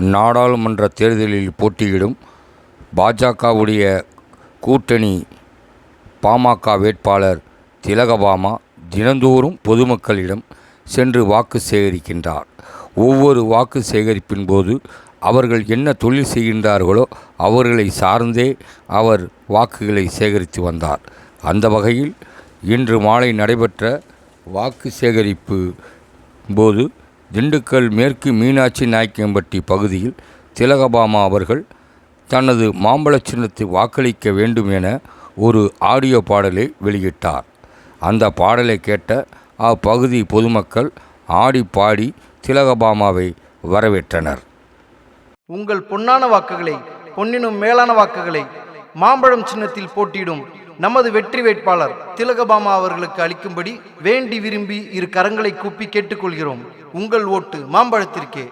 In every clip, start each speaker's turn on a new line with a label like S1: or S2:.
S1: நாடாளுமன்ற தேர்தலில் போட்டியிடும் பாஜகவுடைய கூட்டணி பாமக வேட்பாளர் திலகபாமா தினந்தோறும் பொதுமக்களிடம் சென்று வாக்கு சேகரிக்கின்றார். ஒவ்வொரு வாக்கு சேகரிப்பின் போது அவர்கள் என்ன தொழில் செய்கின்றார்களோ அவர்களை சார்ந்தே அவர் வாக்குகளை சேகரித்து வந்தார். அந்த வகையில் இன்று மாலை நடைபெற்ற வாக்கு சேகரிப்பு போது திண்டுக்கல் மேற்கு மீனாட்சி நாயக்கம்பட்டி பகுதியில் திலகபாமா அவர்கள் தனது மாம்பழ சின்னத்தை வாக்களிக்க வேண்டும் என ஒரு ஆடியோ பாடலை வெளியிட்டார். அந்த பாடலை கேட்ட அப்பகுதி பொதுமக்கள் ஆடி பாடி திலகபாமாவை வரவேற்றனர்.
S2: உங்கள் பொன்னான வாக்குகளை பொன்னினும் மேலான வாக்குகளை மாம்பழம் சின்னத்தில் போட்டியிடும் நமது வெற்றி வேட்பாளர் திலகபாமா அவர்களுக்கு அளிக்கும்படி வேண்டி விரும்பி இரு கரங்களை கூப்பி கேட்டுக்கொள்கிறோம். உங்கள் ஓட்டு மாம்பழத்திற்கே.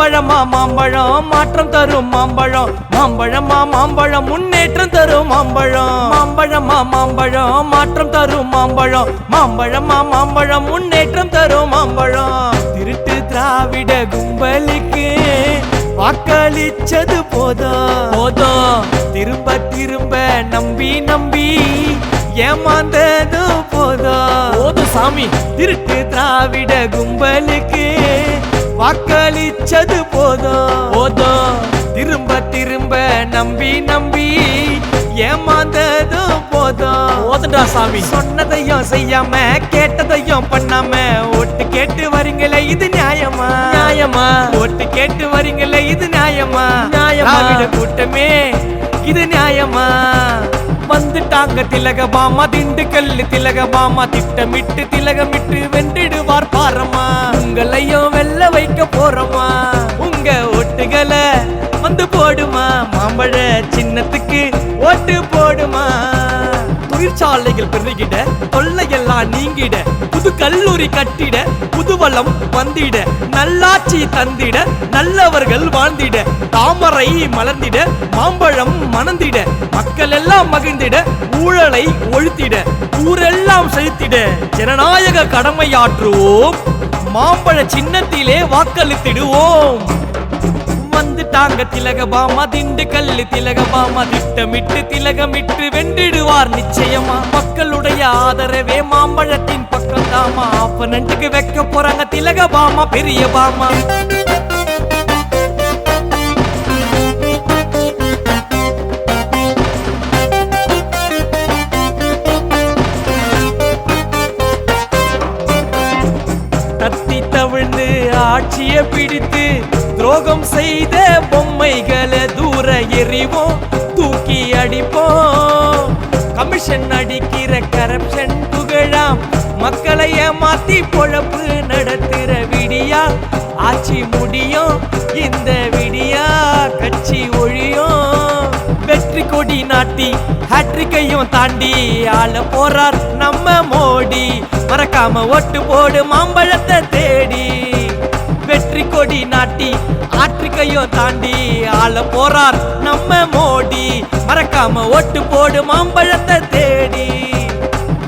S3: மாம்பழமா மாம்பழம். மாற்றம் தரும் மாம்பழம். மாம்பழமா மாம்பழம். முன்னேற்றம் தரும் மாம்பழம். மாம்பழமா மாம்பழம். மாற்றம் தரும் மாம்பழம். மாம்பழமா மாம்பழம். முன்னேற்றம் தரும் மாம்பழம். திருட்டு திராவிட கும்பலுக்கு வாக்களிச்சது போதும். போதும். திரும்ப திரும்ப நம்பி நம்பி ஏமாந்ததும் போதும். போதும் சாமி. திருட்டு திராவிட கும்பலுக்கு வாக்களிச்சது போதும் போதும் திரும்ப திரும்ப நம்பி நம்பி ஏமாந்ததும் போதும் போதுண்டா சாமி. சொன்னதையும் செய்யாம கேட்டதையும் பண்ணாம ஓட்டு கேட்டு வரீங்களே இது நியாயமா? நியாயமா? ஓட்டு கேட்டு வரீங்களே இது நியாயமா? நியாயமா? கூட்டமே இது நியாயமா? வந்துட்டாங்க திலகபாமா திண்டுக்கல் திலகபாமா திட்டமிட்டு திலகமிட்டு வென்றிடுவார் பாரம்மா. உங்களையும் வெல்ல வைக்க போறோமா? உங்க ஓட்டுகளை வந்து போடுமா? மாம்பழ சின்னத்துக்கு ஓட்டு போடுமா? தொழிற்சாலைகள் பெருகிட தொல்லையெல்லாம் நீங்கிட புது கல்லூரி கட்டிட புதுவளம் வந்திட நல்லாட்சி தந்திட நல்லவர்கள் வாழ்ந்திட தாமரை மலர்ந்திட மாம்பழம் மணந்திட மக்கள் எல்லாம் மகிழ்ந்திட ஊழலை ஒழுத்திட ஊரெல்லாம் செலுத்திட ஜனநாயக கடமையாற்றுவோம். மாம்பழ சின்னத்திலே வாக்களித்திடுவோம். வந்துட்டாங்க திலகபாமா திண்டுக்கல்லு திலகபாமா திட்டமிட்டு திலகமிட்டு வென்றிடுவார் நிச்சயமா. மக்களுடைய ஆதரவே மாம்பழத்தின் பக்கம் தாமா ஆப்பனண்ட்டுக்கு வைக்க போறாங்க திலகபாமா பெரிய பாமா. ஆட்சியை பிடித்து துரோகம் செய்த பொம்மைகளை தூர எறிவோம் தூக்கி அடிப்போம். கமிஷன் அடிக்கிற கரப்ஷன் புகழாம். மக்களை ஏமாத்தி பொழப்பு நடத்துற விடியா ஆட்சி முடியும் இந்த விடியா கட்சி ஒழியும். வெற்றி கொடி நாட்டி ஹேட்ரிக்கையும் தாண்டி ஆள போறார் நம்ம மோடி. மறக்காம ஓட்டு போடு மாம்பழத்தை தேடி உலகையும் தாண்டி ஆள போறார் நம்ம மோடி. மறக்காம ஓட்டு போடு மாம்பழத்தை தேடி.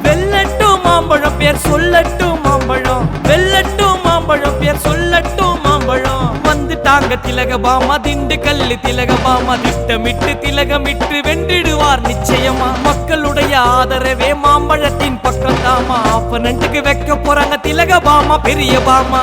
S3: வெல்லட்டும் மாம்பழம் பேர் சொல்லட்டும் மாம்பழம். வெல்லட்டும் மாம்பழம் பேர் சொல்லட்டும் மாம்பழம். வந்துட்டாங்க திலகபாமா திண்டுக்கல்லு திலகபாமா திட்டமிட்டு திலகமிட்டு வென்றிடுவார் நிச்சயமா. மக்களுடைய ஆதரவே மாம்பழத்தின் பக்கம் தாமா ஆப்பனண்ட்டுக்கு வைக்க போறாங்க திலகபாமா பெரிய பாமா.